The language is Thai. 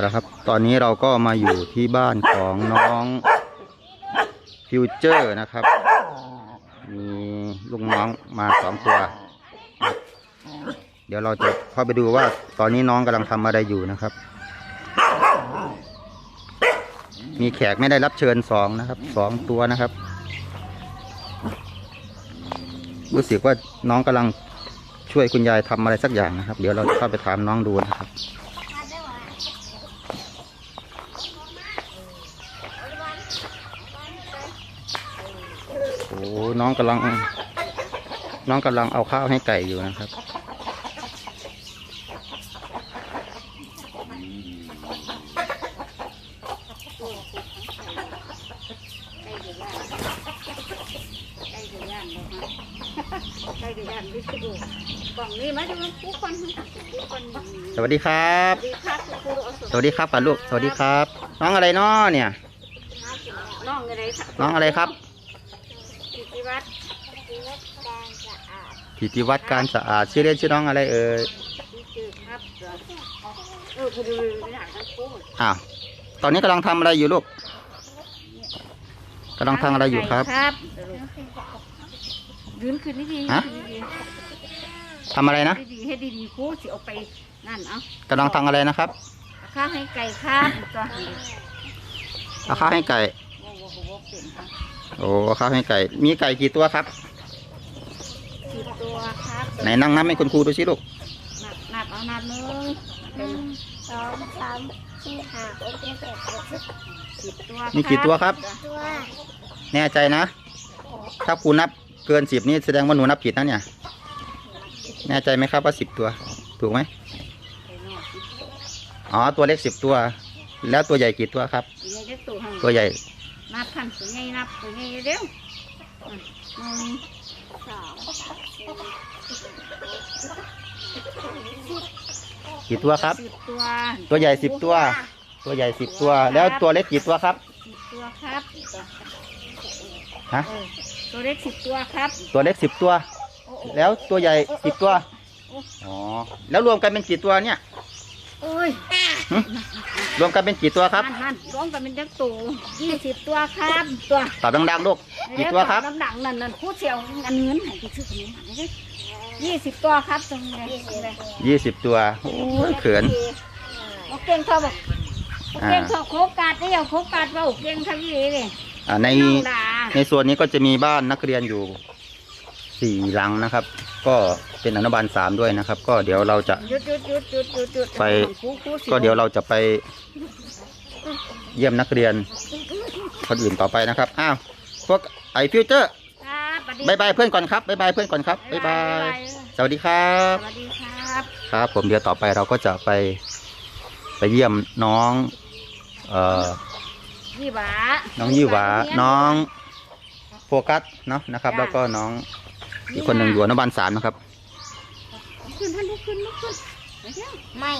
เอาละครับ ตอนนี้เราก็มาอยู่ที่บ้านของน้องฟิวเจอร์นะครับ มีลูกน้องมาสองตัว เดี๋ยวเราจะเข้าไปดูว่าตอนนี้น้องกำลังทำอะไรอยู่นะครับ มีแขกไม่ได้รับเชิญสองนะครับสองตัวนะครับ รู้สึกว่าน้องกำลังช่วยคุณยายทำอะไรสักอย่างนะครับ เดี๋ยวเราจะเข้าไปถามน้องดูนะครับ น้องกำลัง น้องกำลังเอาข้าวให้ไก่อยู่นะครับใกล้จะย่านวิสดุกล่องนี้มาดูผู้คนผู้คนสวัสดีครับดีครับคุณครูเอาสสวัสดีครับป่าลูก สวัสดีครับ น้องอะไรน้อเนี่ย น้องอะไรน้อง อะไรครับกิติวัฒน์กิติวัฒน์การสะอาดชื่อเล่นชื่อน้องอะไรเอ่ยที่ชื่อครับเออพอดีอยากทั้งคู่อ้าวตอนนี้กำลังทำอะไรอยู่ลูกกำลังทำอะไรอยู่ครับครับยืนขึ้นดีๆฮะทำอะไรนะดีๆให้ดีๆครูสิเอาไปนั่นเอากำลังทำอะไรนะครับข้าวให้ไก่ครับก็เอาข้าวให้ไก่ โอ้เอาข้าวให้ไก่ มีไก่กี่ตัวครับ สิบตัวครับไหนนั่งนับให้คุณครูดูสิลูก นับนับเอานับหนึ่งหนึ่งสองสามสี่ห้าหกเจ็ดแปดเก้าสิบสิบตัวมีกี่ตัวครับ ตัวแน่ใจนะ ถ้าครูนับเกินสิบนี่แสดงว่าหนูนับผิดนะเนี่ย แน่ใจไหมครับว่าสิบตัว ถูกไหมอ๋อ ตัวเล็กสิบตัว แล้วตัวใหญ่กี่ตัวครับ ตัวใหญ่ เล็กตัวหังตัวใหญ่นับพันตัวใหญ่นับตัวใหญ่เร็วอะหนึ่งสองสามสี่กี่ตัวครับ สิบตัวตัวใหญ่สิบตัว ตัวใหญ่สิบตัว แล้วตัวเล็กกี่ตัวครับ สิบตัวครับฮะเออตัวเล็กสิบตัวครับ ตัวเล็กสิบตัว โอ้โอ้แล้วตัวใหญ่สิบตัว อ๋อ แล้วรวมกันเป็นกี่ตัวเนี่ย โอ้ยหึ รวมกันเป็นกี่ตัวครับหันหันร้องกันเป็นจักตัวยี่สิบตัวครับตัวตอบดังๆลูกกี่ตัวครับน้ำหนักนั่นนั่นพูดเสียวอันเงินให้ไปซื้อขนมหันได้ยี่สิบตัวครับตรงนี้ตรงนี้ยี่สิบตัวโอ้ยเขินโอเก่งเขาบอกโอเก่งเขาโคกกาดได้ยังโคกกาดว่าโอเก่งเขายี่เลยอ่าในน้องดาในส่วนนี้ก็จะมีบ้านนักเรียนอยู่สี่หลังนะครับ ก็เป็นอนุบาลสามด้วยนะครับ ก็เดี๋ยวเราจะ หยุดหยุดหยุดหยุดหยุดหยุดไป ครูครูสิก็เดี๋ยวเราจะไปเยี่ยมนักเรียนคนอื่นต่อไปนะครับ อ้าว พวกไอฟิวเจอร์ครับสวัสดีบายบายเพื่อนก่อนครับบายบายเพื่อนก่อนครับบายบาย สวัสดีครับสวัสดีครับ ครับผมเดี๋ยวต่อไปเราก็จะไปไปเยี่ยมน้อง เอ่อ ยี่หวาน้องยี่หวาน้องโฟกัสเนาะนะครับ แล้วก็น้อง อีกคนหนึ่งอยู่อนุบาลสามนะครับ ขึ้นท่านลุกขึ้นลุกขึ้นไปเที่ยวไม่